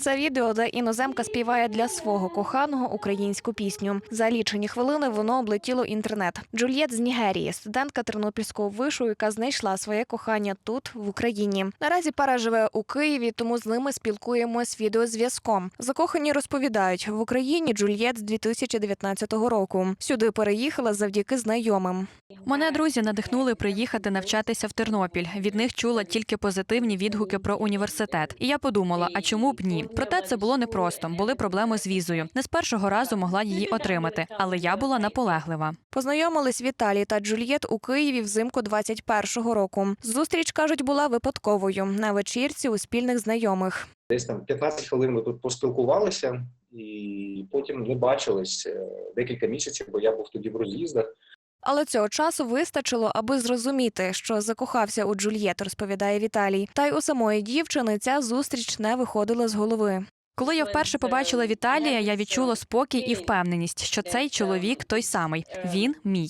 Це відео, де іноземка співає для свого коханого українську пісню. За лічені хвилини воно облетіло інтернет. Джульєт з Нігерії, студентка Тернопільського вишу, яка знайшла своє кохання тут, в Україні. Наразі пара живе у Києві, тому з ними спілкуємось відеозв'язком. Закохані розповідають, в Україні Джульєт з 2019 року. Сюди переїхала завдяки знайомим. Мене друзі надихнули приїхати навчатися в Тернопіль. Від них чула тільки позитивні відгуки про університет. І я подумала, а чому б ні? Проте це було непросто. Були проблеми з візою. Не з першого разу могла її отримати, але я була наполеглива. Познайомились Віталій та Джульєт у Києві взимку 21-го року. Зустріч кажуть була випадковою на вечірці у спільних знайомих. Десь там 15 хвилин ми тут поспілкувалися, і потім не бачились е, декілька місяців, бо я був тоді в роз'їздах. Але цього часу вистачило, аби зрозуміти, що закохався у Джульєт, розповідає Віталій. Та й у самої дівчини ця зустріч не виходила з голови. Коли я вперше побачила Віталія, я відчула спокій і впевненість, що цей чоловік той самий. Він мій.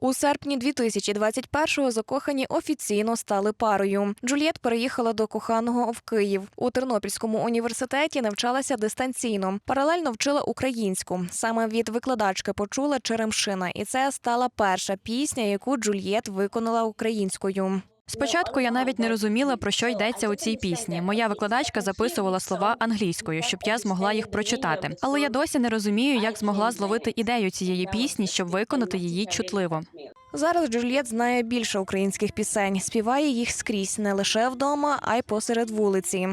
У серпні 2021-го закохані офіційно стали парою. Джульєт переїхала до коханого в Київ. У Тернопільському університеті навчалася дистанційно. Паралельно вчила українську. Саме від викладачки почула Черемшина, і це стала перша пісня, яку Джульєт виконала українською. Спочатку я навіть не розуміла, про що йдеться у цій пісні. Моя викладачка записувала слова англійською, щоб я змогла їх прочитати. Але я досі не розумію, як змогла зловити ідею цієї пісні, щоб виконати її чутливо. Зараз Джульєт знає більше українських пісень, співає їх скрізь не лише вдома, а й посеред вулиці.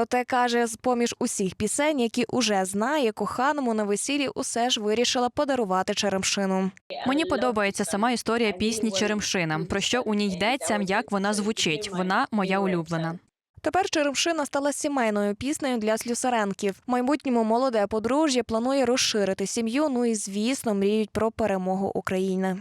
Проте каже, з поміж усіх пісень, які уже знає, коханому на весіллі усе ж вирішила подарувати черемшину. Мені подобається сама історія пісні Черемшина. Про що у ній йдеться, як вона звучить. Вона моя улюблена. Тепер Черемшина стала сімейною піснею для слюсаренків. В майбутньому молоде подружжя планує розширити сім'ю. Ну і звісно, мріють про перемогу України.